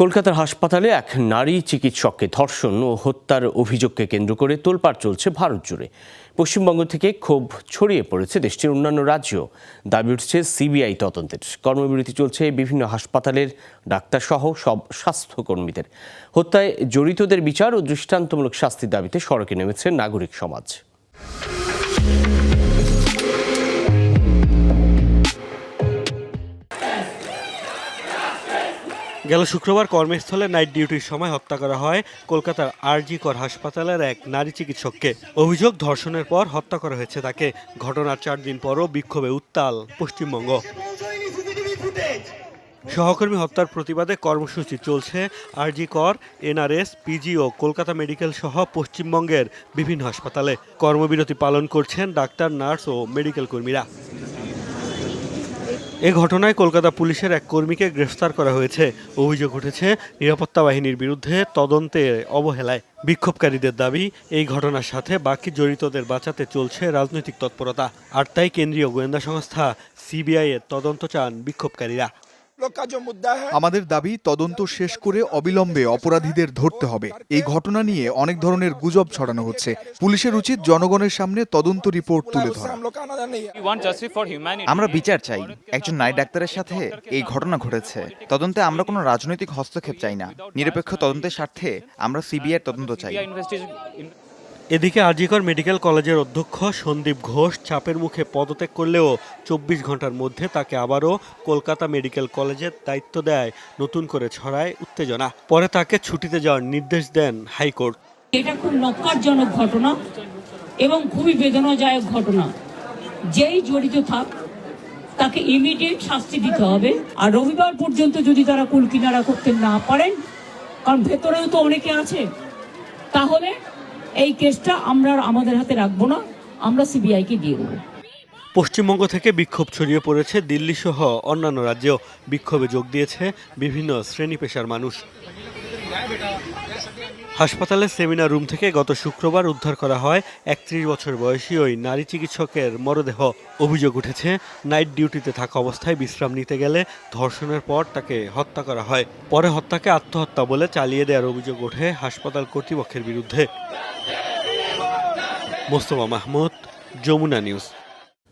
কলকাতার হাসপাতালে এক নারী চিকিৎসককে ধর্ষণ ও হত্যার অভিযোগকে কেন্দ্র করে তোলপাড় চলছে ভারত জুড়ে। পশ্চিমবঙ্গ থেকে ক্ষোভ ছড়িয়ে পড়েছে দেশটির অন্যান্য রাজ্য দাবি উঠছে সিবিআই তদন্তের। কর্মবিরতি চলছে বিভিন্ন হাসপাতালের ডাক্তারসহ সব স্বাস্থ্যকর্মীদের। হত্যায় জড়িতদের বিচার ও দৃষ্টান্তমূলক শাস্তির দাবিতে সড়কে নেমেছে নাগরিক সমাজ। গেল শুক্রবার কর্মস্থলে নাইট ডিউটির সময় হত্যা করা হয় কলকাতার আরজি কর হাসপাতালের এক নারী চিকিৎসককে। অভিযোগ, ধর্ষণের পর হত্যা করা হয়েছে তাকে। ঘটনার চার দিন পরও বিক্ষোভে উত্তাল পশ্চিমবঙ্গ। সহকর্মী হত্যার প্রতিবাদে কর্মসূচি চলছে। আরজি কর, এনআরএস, পিজি ও কলকাতা মেডিকেল সহ পশ্চিমবঙ্গের বিভিন্ন হাসপাতালে। কর্মবিরতি পালন করছেন ডাক্তার, নার্স ও মেডিকেল কর্মীরা। এ ঘটনায় কলকাতা পুলিশের এক কর্মীকে গ্রেফতার করা হয়েছে। অভিযোগ উঠেছে, নিরাপত্তা বাহিনীর বিরুদ্ধে তদন্তে অবহেলায় বিক্ষোভকারীদের দাবি, এই ঘটনার সাথে বাকি জড়িতদের বাঁচাতে চলছে রাজনৈতিক তৎপরতা। আর তাই কেন্দ্রীয় গোয়েন্দা সংস্থা সিবিআই এর তদন্ত চান বিক্ষোভকারীরা। আমাদের দাবি তদন্ত শেষ করে অবিলম্বে অপরাধীদের ধরতে হবে। এই ঘটনা নিয়ে অনেক ধরনের গুজব ছড়ানো হচ্ছে। পুলিশের উচিত জনগণের সামনে তদন্ত রিপোর্ট তুলে ধরা। আমরা বিচার চাই। একজন নাই ডাক্তারের সাথে এই ঘটনা ঘটেছে। তদন্তে আমরা কোনো রাজনৈতিক হস্তক্ষেপ চাই না। নিরপেক্ষ তদন্তের স্বার্থে আমরা সিবিআই তদন্ত চাই। এদিকে আজিকর মেডিকেল কলেজের অধ্যক্ষ সন্দীপ ঘোষ চাপের মুখে পদত্যাগ করলেও চব্বিশ ঘণ্টার মধ্যে তাকে আবারও কলকাতা মেডিকেল কলেজের দায়িত্ব দেয়, নতুন করে ছড়ায় উত্তেজনা। পরে তাকে ছুটিতে যাওয়ার নির্দেশ দেন হাইকোর্ট। এটা খুব নক্কারজনক ঘটনা এবং খুবই বেদনাদায়ক ঘটনা। যেই জড়িত থাক, তাকে ইমিডিয়েট শাস্তি দিতে হবে। আর রবিবার পর্যন্ত যদি তারা কুল কিনারা করতে না পারেন, কারণ ভেতরেও তো অনেকে আছে, তাহলে কেসটা আমরা আমাদের হাতে রাখব না, আমরা সিবিআইকে দিয়ে দেবো। পশ্চিমবঙ্গ থেকে বিক্ষোভ ছড়িয়ে পড়েছে, দিল্লি সহ অন্যান্য রাজ্যেও বিক্ষোভে যোগ দিয়েছে বিভিন্ন শ্রেণি পেশার মানুষ। হাসপাতালের সেমিনার রুম থেকে গত শুক্রবার উদ্ধার করা হয় একত্রিশ বছর বয়সী ওই নারী চিকিৎসকের মরদেহ। অভিযোগ উঠেছে, নাইট ডিউটিতে থাকা অবস্থায় বিশ্রাম নিতে গেলে ধর্ষণের পর তাকে হত্যা করা হয়। পরে হত্যাকে আত্মহত্যা বলে চালিয়ে দেওয়ার অভিযোগ ওঠে হাসপাতাল কর্তৃপক্ষের বিরুদ্ধে। মোস্তফা মাহমুদ, যমুনা নিউজ।